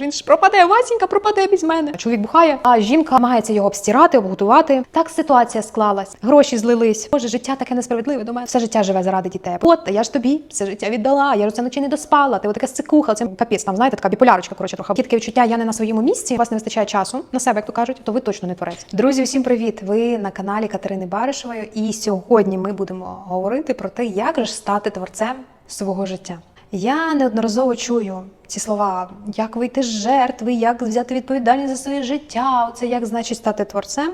Він ж пропаде, Васінька пропаде без мене. Чоловік бухає, а жінка намагається його обстирати, обготувати. Так ситуація склалась. Гроші злились. Боже, життя таке несправедливе до мене. Все життя живе заради дітей. От, я ж тобі все життя віддала. Я ж це ночі не доспала. Ти отака сцикуха. Це капець. Там знаєте, така біполярочка. Коротше, трохи. Є таке відчуття. Я не на своєму місці. У вас не вистачає часу на себе, як то кажуть, то ви точно не творець. Друзі, усім привіт! Ви на каналі Катерини Баришевої. І сьогодні ми будемо говорити про те, як же стати творцем свого життя. Я неодноразово чую ці слова, як вийти з жертви, як взяти відповідальність за своє життя, це як значить стати творцем.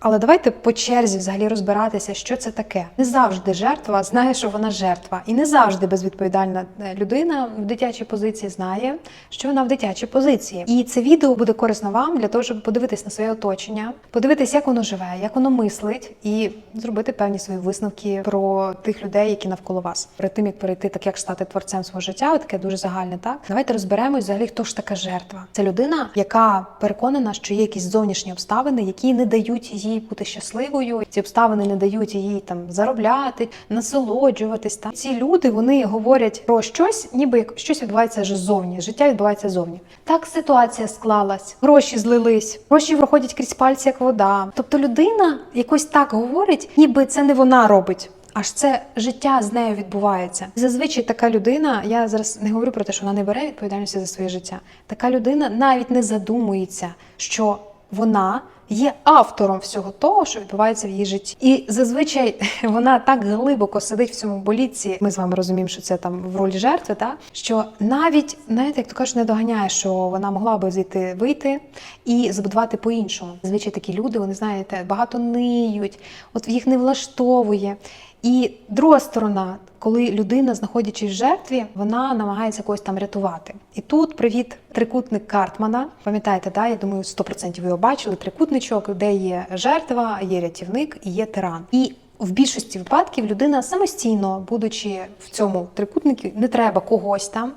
Але давайте по черзі взагалі розбиратися, що це таке. Не завжди жертва знає, що вона жертва, і не завжди безвідповідальна е, людина в дитячій позиції знає, що вона в дитячій позиції. І це відео буде корисно вам для того, щоб подивитись на своє оточення, подивитись, як воно живе, як воно мислить, і зробити певні свої висновки про тих людей, які навколо вас. Перед тим як перейти, так як стати творцем свого життя, таке дуже загальне. Так давайте розберемось взагалі, хто ж така жертва. Це людина, яка переконана, що є якісь зовнішні обставини, які не дають їй бути щасливою. Ці обставини не дають їй там заробляти, насолоджуватись. Та ці люди вони говорять про щось, ніби як щось відбувається вже ззовні. Життя відбувається ззовні. Так ситуація склалась, гроші злились, гроші проходять крізь пальці, як вода. Тобто людина якось так говорить, ніби це не вона робить. Аж це життя з нею відбувається. Зазвичай така людина, я зараз не говорю про те, що вона не бере відповідальності за своє життя. Така людина навіть не задумується, що вона є автором всього того, що відбувається в її житті. І зазвичай вона так глибоко сидить в цьому болітці. Ми з вами розуміємо, що це там в ролі жертви, та що навіть знаєте, як то кажуть, не доганяє, що вона могла би звідти вийти і збудувати по-іншому. Зазвичай такі люди, вони знаєте, багато ниють, от їх не влаштовує. І друга сторона, коли людина, знаходячись в жертві, вона намагається когось там рятувати. І тут привіт, трикутник Картмана. Пам'ятаєте, да? я думаю, 100% ви його бачили. Трикутничок, де є жертва, є рятівник і є тиран. І в більшості випадків людина самостійно, будучи в цьому трикутнику, не треба когось там.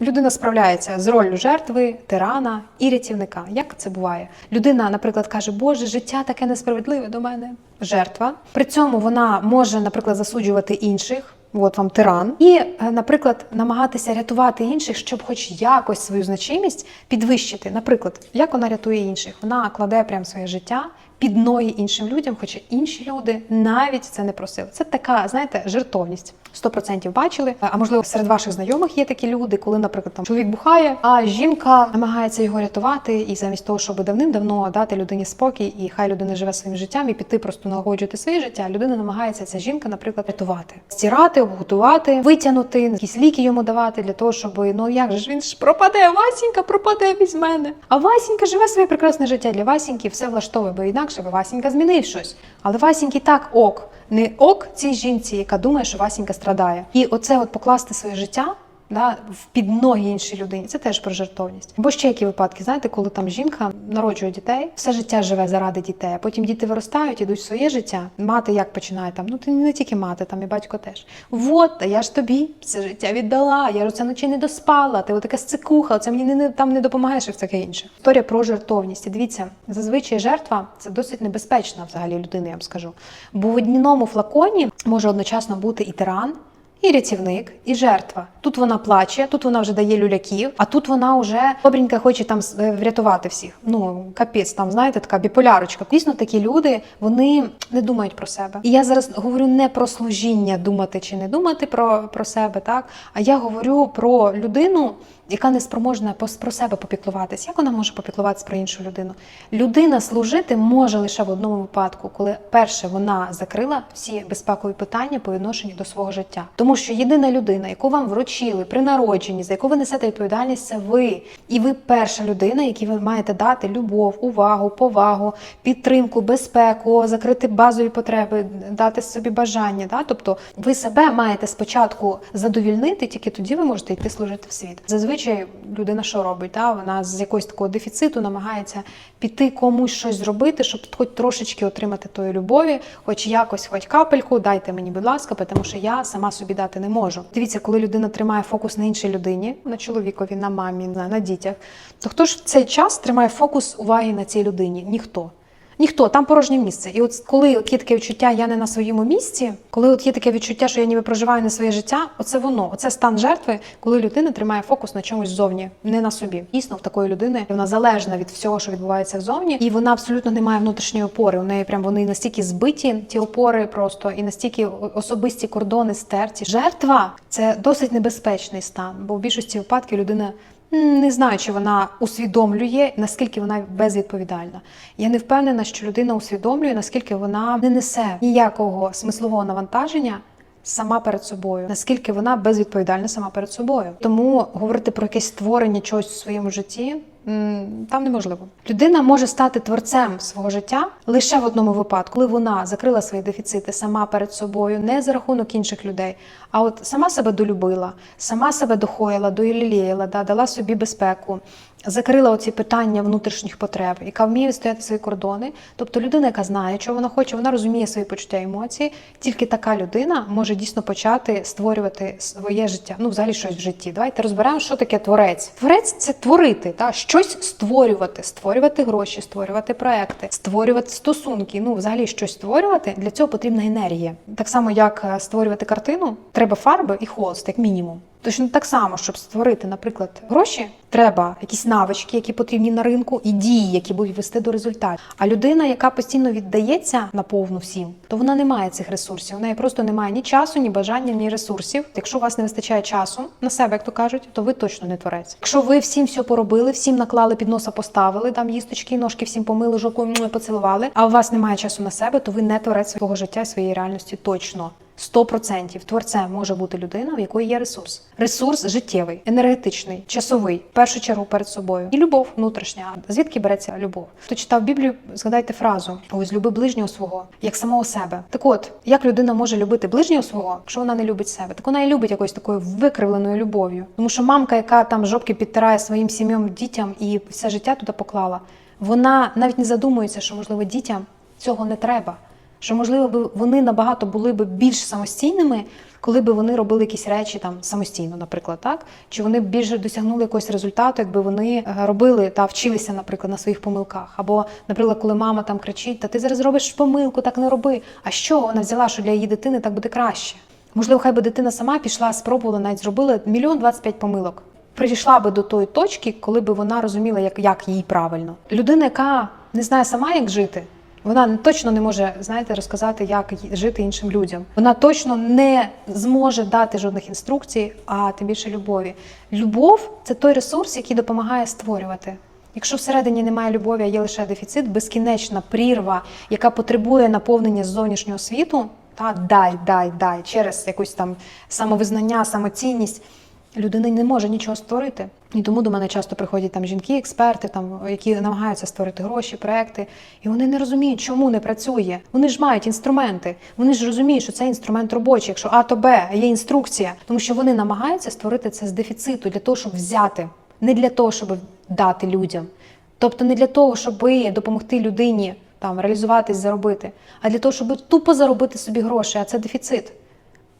Людина справляється з роллю жертви, тирана і рятівника. Як це буває? Людина, наприклад, каже, Боже, життя таке несправедливе до мене. Жертва. При цьому вона може, наприклад, засуджувати інших. От вам тиран, і, е, наприклад, намагатися рятувати інших, щоб хоч якось свою значимість підвищити. Наприклад, як вона рятує інших? Вона кладе прям своє життя під ноги іншим людям, хоча інші люди навіть це не просили. Це така, знаєте, жертовність. 100% бачили. А можливо, серед ваших знайомих є такі люди, коли, наприклад, там чоловік бухає, а жінка намагається його рятувати, і замість того, щоб давним-давно дати людині спокій, і хай людина живе своїм життям і піти просто налагоджувати своє життя. Людина намагається ця жінка, наприклад, рятувати, стирати, обготувати, витягнути, якісь ліки йому давати для того, щоб ну як же ж він ж пропаде, Васінька пропаде без мене. А Васінька живе своє прекрасне життя. Для Васіньки все влаштовує, бо інакше би Васінька змінив щось. Але Васіньки так ок. Не ок цій жінці, яка думає, що Васінька страдає. І оце от покласти своє життя да, в під ноги іншій людині. Це теж про жертовність. Бо ще які випадки, знаєте, коли там жінка народжує дітей, все життя живе заради дітей, а потім діти виростають, ідуть в своє життя. Мати як починає там? Ну ти не тільки мати, там і батько теж. Вот, я ж тобі все життя віддала. Я ж це ночі не доспала. Ти отака сцикуха, це мені не там не допомагаєш і все таке інше. Історія про жертовність. І дивіться, зазвичай жертва це досить небезпечна взагалі людина, я вам скажу. Бо в одному флаконі може одночасно бути і тиран. І рятівник, і жертва. Тут вона плаче, тут вона вже дає люляків, а тут вона вже добренько хоче там е, врятувати всіх. Ну капець, там знаєте, така біполярочка. Дійсно, такі люди вони не думають про себе. І я зараз говорю не про служіння, думати чи не думати про, про себе, так а я говорю про людину, яка не спроможна про себе попіклуватись. Як вона може попіклуватися про іншу людину? Людина служити може лише в одному випадку, коли перше вона закрила всі безпекові питання по відношенню до свого життя. Тому що єдина людина, яку вам вручили при народженні, за яку ви несете відповідальність, це ви. І ви перша людина, якій ви маєте дати любов, увагу, повагу, підтримку, безпеку, закрити базові потреби, дати собі бажання. Да? Тобто ви себе маєте спочатку задовільнити, тільки тоді ви можете йти служити в світ. Зазвичай людина що робить? Да? Вона з якогось такого дефіциту намагається піти комусь щось зробити, щоб хоч трошечки отримати тої любові, хоч якось, хоч капельку, дайте мені, будь ласка, тому що я сама собі дати не можу. Дивіться, коли людина тримає фокус на іншій людині, на чоловікові, на мамі, на, на дітях, то хто ж в цей час тримає фокус уваги на цій людині? Ніхто. Ніхто, там порожнє місце. І от коли от є таке відчуття, я не на своєму місці, коли от є таке відчуття, що я ніби проживаю не своє життя, оце воно, оце стан жертви, коли людина тримає фокус на чомусь ззовні, не на собі. Дійсно, в такої людини вона залежна від всього, що відбувається ззовні, і вона абсолютно не має внутрішньої опори. У неї прям вони настільки збиті, ті опори просто і настільки особисті кордони стерті. Жертва це досить небезпечний стан, бо в більшості випадків людина. Не знаю, чи вона усвідомлює, наскільки вона безвідповідальна. Я не впевнена, що людина усвідомлює, наскільки вона не несе ніякого смислового навантаження сама перед собою, наскільки вона безвідповідальна сама перед собою. Тому говорити про якесь створення чогось у своєму житті. Там неможливо. Людина може стати творцем свого життя лише в одному випадку, коли вона закрила свої дефіцити сама перед собою, не за рахунок інших людей, а от сама себе долюбила, сама себе дохоїла, доїліяла, да, дала собі безпеку, закрила оці питання внутрішніх потреб, яка вміє відстояти свої кордони. Тобто людина, яка знає, що вона хоче, вона розуміє свої почуття і емоції. Тільки така людина може дійсно почати створювати своє життя. Ну, взагалі щось в житті. Давайте розберемо, що таке творець. Творець це творити, та щось створювати, створювати гроші, створювати проекти, створювати стосунки. Ну, взагалі щось створювати. Для цього потрібна енергія. Так само, як е, створювати картину, треба фарби і холст, як мінімум. Точно так само, щоб створити, наприклад, гроші, треба якісь навички, які потрібні на ринку, і дії, які будуть вести до результатів. А людина, яка постійно віддається наповну всім, то вона не має цих ресурсів. У неї просто немає ні часу, ні бажання, ні ресурсів. Якщо у вас не вистачає часу на себе, як то кажуть, то ви точно не творець. Якщо ви всім все поробили, всім наклали під носа, поставили там їсточки, ножки всім помили, жопу м, поцілували, а у вас немає часу на себе, то ви не творець свого життя своєї реальності точно. 100% творцем може бути людина, в якої є ресурс. Ресурс життєвий, енергетичний, часовий, в першу чергу перед собою. І любов внутрішня. Звідки береться любов? Хто читав Біблію, згадайте фразу: ось люби ближнього свого, як самого себе. Так от, як людина може любити ближнього свого, якщо вона не любить себе? Так вона і любить якоюсь такою викривленою любов'ю. Тому що мамка, яка там жопки підтирає своїм сім'ям дітям і все життя туди поклала, вона навіть не задумується, що можливо дітям цього не треба що можливо би вони набагато були б більш самостійними, коли б вони робили якісь речі там самостійно, наприклад, так чи вони б більше досягнули якогось результату, якби вони е, робили та вчилися, наприклад, на своїх помилках. Або, наприклад, коли мама там кричить, та ти зараз робиш помилку, так не роби. А що вона взяла, що для її дитини так буде краще? Можливо, хай би дитина сама пішла, спробувала, навіть зробила мільйон двадцять п'ять помилок. Прийшла би до тої точки, коли би вона розуміла, як, як їй правильно. Людина, яка не знає сама, як жити, вона точно не може знаєте розказати, як жити іншим людям. Вона точно не зможе дати жодних інструкцій, а тим більше любові. Любов це той ресурс, який допомагає створювати. Якщо всередині немає любові, а є лише дефіцит, безкінечна прірва, яка потребує наповнення зовнішнього світу, та дай, дай, дай через якусь там самовизнання, самоцінність. Людина не може нічого створити. І тому до мене часто приходять там жінки, експерти, там які намагаються створити гроші, проекти, і вони не розуміють, чому не працює. Вони ж мають інструменти. Вони ж розуміють, що це інструмент робочий. Якщо А, то Б, є інструкція, тому що вони намагаються створити це з дефіциту для того, щоб взяти, не для того, щоб дати людям. Тобто не для того, щоб допомогти людині там реалізуватись, заробити, а для того, щоб тупо заробити собі гроші, а це дефіцит.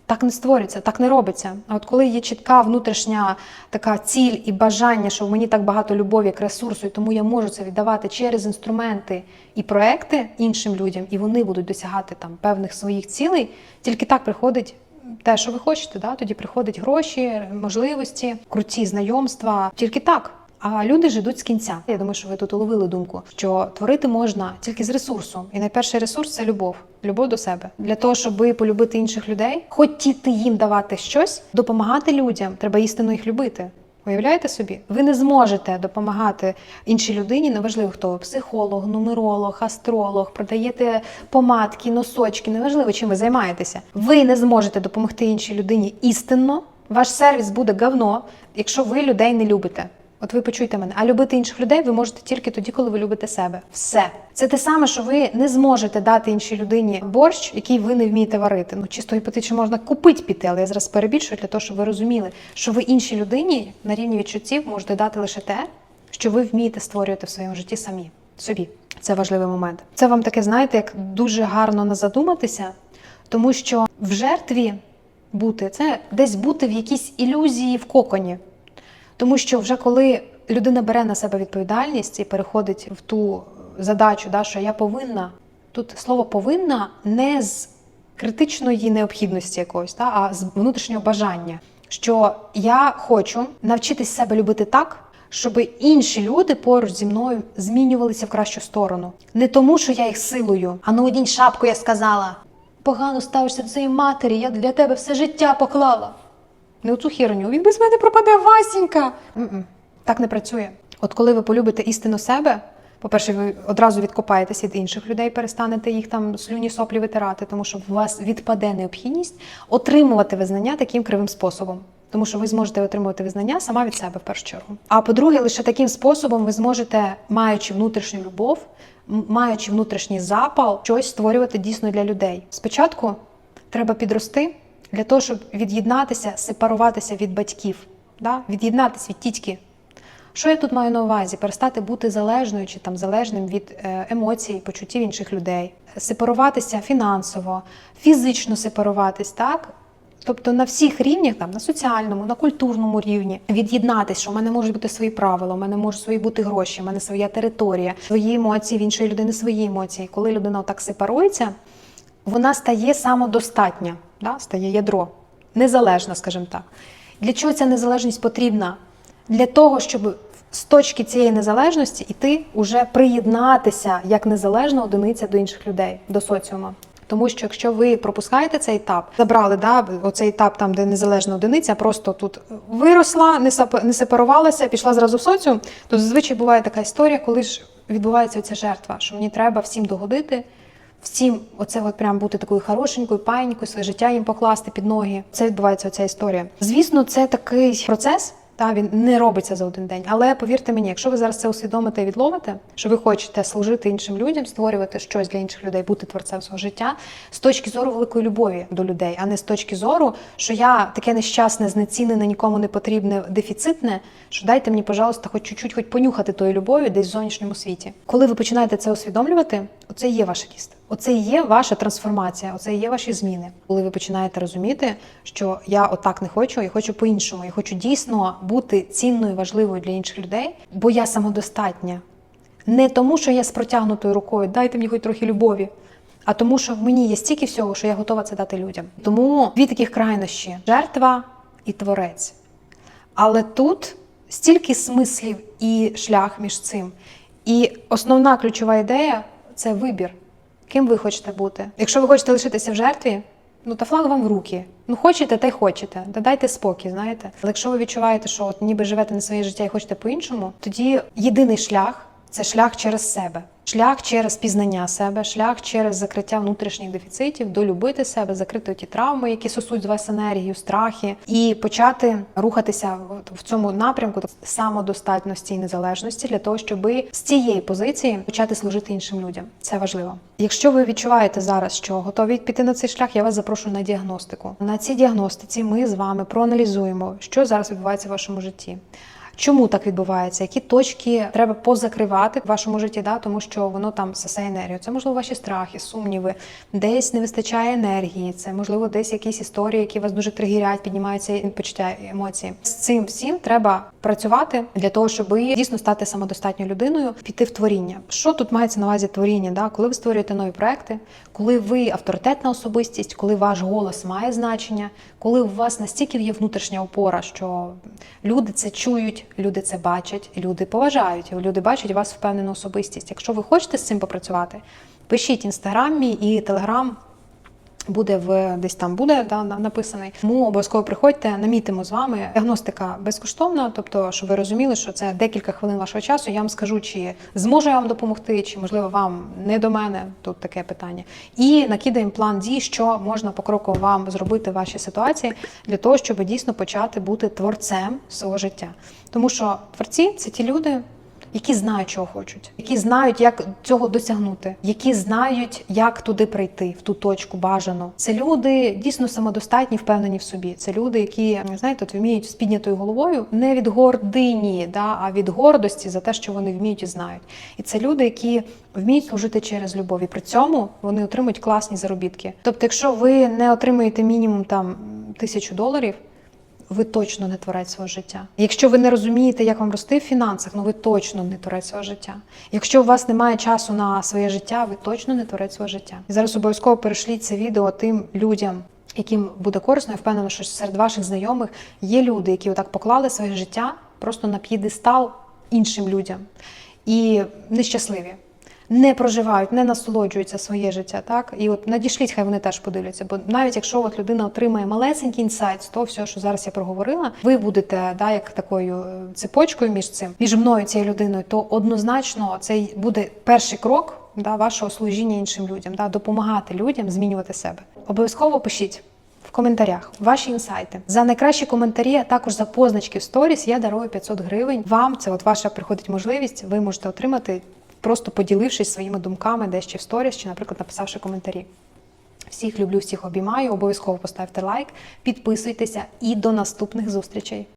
Так не створюється, так не робиться. А от коли є чітка внутрішня така ціль і бажання, що в мені так багато любові, як ресурсу, і тому я можу це віддавати через інструменти і проекти іншим людям, і вони будуть досягати там певних своїх цілей, тільки так приходить. Те, що ви хочете, да? тоді приходять гроші, можливості, круті знайомства. Тільки так. А люди ж йдуть з кінця. Я думаю, що ви тут уловили думку, що творити можна тільки з ресурсу. І найперший ресурс це любов. Любов до себе. Для того, щоб полюбити інших людей, хотіти їм давати щось, допомагати людям, треба істинно їх любити. Уявляєте собі? Ви не зможете допомагати іншій людині, неважливо хто ви психолог, нумеролог, астролог, продаєте помадки, носочки, неважливо, чим ви займаєтеся. Ви не зможете допомогти іншій людині істинно. Ваш сервіс буде говно, якщо ви людей не любите. От ви почуйте мене, а любити інших людей ви можете тільки тоді, коли ви любите себе. Все це те саме, що ви не зможете дати іншій людині борщ, який ви не вмієте варити. Ну чисто гіпотетично можна купити піти, але я зараз перебільшую для того, щоб ви розуміли, що ви іншій людині на рівні відчуттів можете дати лише те, що ви вмієте створювати в своєму житті самі собі. Це важливий момент. Це вам таке, знаєте, як дуже гарно не задуматися, тому що в жертві бути це десь бути в якійсь ілюзії в коконі. Тому що вже коли людина бере на себе відповідальність і переходить в ту задачу, да, що я повинна. Тут слово повинна не з критичної необхідності якоїсь, та, а з внутрішнього бажання. Що я хочу навчитись себе любити так, щоб інші люди поруч зі мною змінювалися в кращу сторону. Не тому, що я їх силою, а ну одінь шапку, я сказала. Погано ставишся до своєї матері, я для тебе все життя поклала. Не оцю херню. Він без мене пропаде Васінька. М-м. Так не працює. От коли ви полюбите істину себе, по-перше, ви одразу відкопаєтесь від інших людей, перестанете їх там слюні соплі витирати, тому що у вас відпаде необхідність отримувати визнання таким кривим способом. Тому що ви зможете отримувати визнання сама від себе в першу чергу. А по-друге, лише таким способом ви зможете, маючи внутрішню любов, маючи внутрішній запал, щось створювати дійсно для людей. Спочатку треба підрости для того, щоб від'єднатися, сепаруватися від батьків, да? від'єднатися від тітьки. Що я тут маю на увазі? Перестати бути залежною чи там залежним від е, емоцій, почуттів інших людей, сепаруватися фінансово, фізично сепаруватись, так? Тобто на всіх рівнях, там на соціальному, на культурному рівні, від'єднатись, що в мене можуть бути свої правила, у мене можуть свої бути гроші, у мене своя територія, свої емоції, в іншої людини свої емоції. Коли людина так сепарується, вона стає самодостатня, да? стає ядро, незалежна, скажімо так. Для чого ця незалежність потрібна? Для того, щоб з точки цієї незалежності іти уже приєднатися як незалежна одиниця до інших людей, до соціуму. Тому що якщо ви пропускаєте цей етап, забрали да, оцей етап, там, де незалежна одиниця, просто тут виросла, не не сепарувалася, пішла зразу в соціум, то зазвичай буває така історія, коли ж відбувається ця жертва, що мені треба всім догодити, всім оце от прям бути такою хорошенькою, паєнькою, своє життя їм покласти під ноги. Це відбувається оця історія. Звісно, це такий процес. Та він не робиться за один день. Але повірте мені, якщо ви зараз це усвідомите і відловите, що ви хочете служити іншим людям, створювати щось для інших людей, бути творцем свого життя з точки зору великої любові до людей, а не з точки зору, що я таке нещасне, знецінене, нікому не потрібне, дефіцитне. Що дайте мені, пожалуйста, хоч чуть-чуть, хоч понюхати тої любові десь в зовнішньому світі. Коли ви починаєте це усвідомлювати, оце і є ваше кіст. Оце і є ваша трансформація, оце і є ваші зміни. Коли ви починаєте розуміти, що я отак не хочу, я хочу по-іншому, я хочу дійсно бути цінною, важливою для інших людей, бо я самодостатня. Не тому, що я з протягнутою рукою, дайте мені хоч трохи любові, а тому, що в мені є стільки всього, що я готова це дати людям. Тому дві таких крайнощі: жертва і творець. Але тут стільки смислів і шлях між цим. І основна ключова ідея це вибір. Ким ви хочете бути? Якщо ви хочете лишитися в жертві, ну та флаг вам в руки. Ну хочете, та й хочете. Та дайте спокій, знаєте. Але якщо ви відчуваєте, що от ніби живете не своє життя і хочете по-іншому, тоді єдиний шлях це шлях через себе. Шлях через пізнання себе, шлях через закриття внутрішніх дефіцитів, долюбити себе, закрити ті травми, які сосуть з вас енергію, страхи, і почати рухатися в цьому напрямку самодостатності і незалежності для того, щоб з цієї позиції почати служити іншим людям. Це важливо. Якщо ви відчуваєте зараз, що готові піти на цей шлях, я вас запрошую на діагностику. На цій діагностиці ми з вами проаналізуємо, що зараз відбувається в вашому житті. Чому так відбувається? Які точки треба позакривати в вашому житті? Да? Тому що воно там сосе енергію. Це можливо ваші страхи, сумніви, десь не вистачає енергії. Це можливо десь якісь історії, які вас дуже тригірять, піднімаються почуття емоції. З цим всім треба працювати для того, щоб дійсно стати самодостатньою людиною, піти в творіння. Що тут мається на увазі творіння? Да? Коли ви створюєте нові проекти, коли ви авторитетна особистість, коли ваш голос має значення, коли у вас настільки є внутрішня опора, що люди це чують, люди це бачать, люди поважають, люди бачать вас впевнену особистість. Якщо ви хочете з цим попрацювати, пишіть інстаграмі і телеграм. Буде в десь там буде да, написаний. Тому обов'язково приходьте, намітимо з вами. Діагностика безкоштовна, тобто, щоб ви розуміли, що це декілька хвилин вашого часу. Я вам скажу, чи зможу я вам допомогти, чи можливо вам не до мене тут таке питання. І накидаємо план дій, що можна покроково вам зробити в вашій ситуації для того, щоб дійсно почати бути творцем свого життя. Тому що творці це ті люди, які знають, чого хочуть, які знають, як цього досягнути, які знають, як туди прийти, в ту точку бажану. Це люди дійсно самодостатні, впевнені в собі. Це люди, які знаєте, от вміють з піднятою головою не від гордині, да, а від гордості за те, що вони вміють і знають. І це люди, які вміють служити через любов. І при цьому вони отримують класні заробітки. Тобто, якщо ви не отримуєте мінімум там тисячу доларів ви точно не творець свого життя. Якщо ви не розумієте, як вам рости в фінансах, ну ви точно не творець свого життя. Якщо у вас немає часу на своє життя, ви точно не творець свого життя. І зараз обов'язково перешліть це відео тим людям, яким буде корисно. Я впевнена, що серед ваших знайомих є люди, які отак поклали своє життя просто на п'єдестал іншим людям і нещасливі. Не проживають, не насолоджуються своє життя, так і от надішліть, хай вони теж подивляться. Бо навіть якщо от людина отримає малесенький інсайт з того всього, що зараз я проговорила, ви будете да, як такою е, цепочкою між цим, між мною цією людиною, то однозначно це буде перший крок да, вашого служіння іншим людям, да, допомагати людям змінювати себе. Обов'язково пишіть. В коментарях ваші інсайти за найкращі коментарі, а також за позначки в сторіс я дарую 500 гривень. Вам це от ваша приходить можливість. Ви можете отримати, просто поділившись своїми думками, десь чи в сторіс, чи, наприклад, написавши коментарі. Всіх люблю, всіх обіймаю. Обов'язково поставте лайк, підписуйтеся і до наступних зустрічей.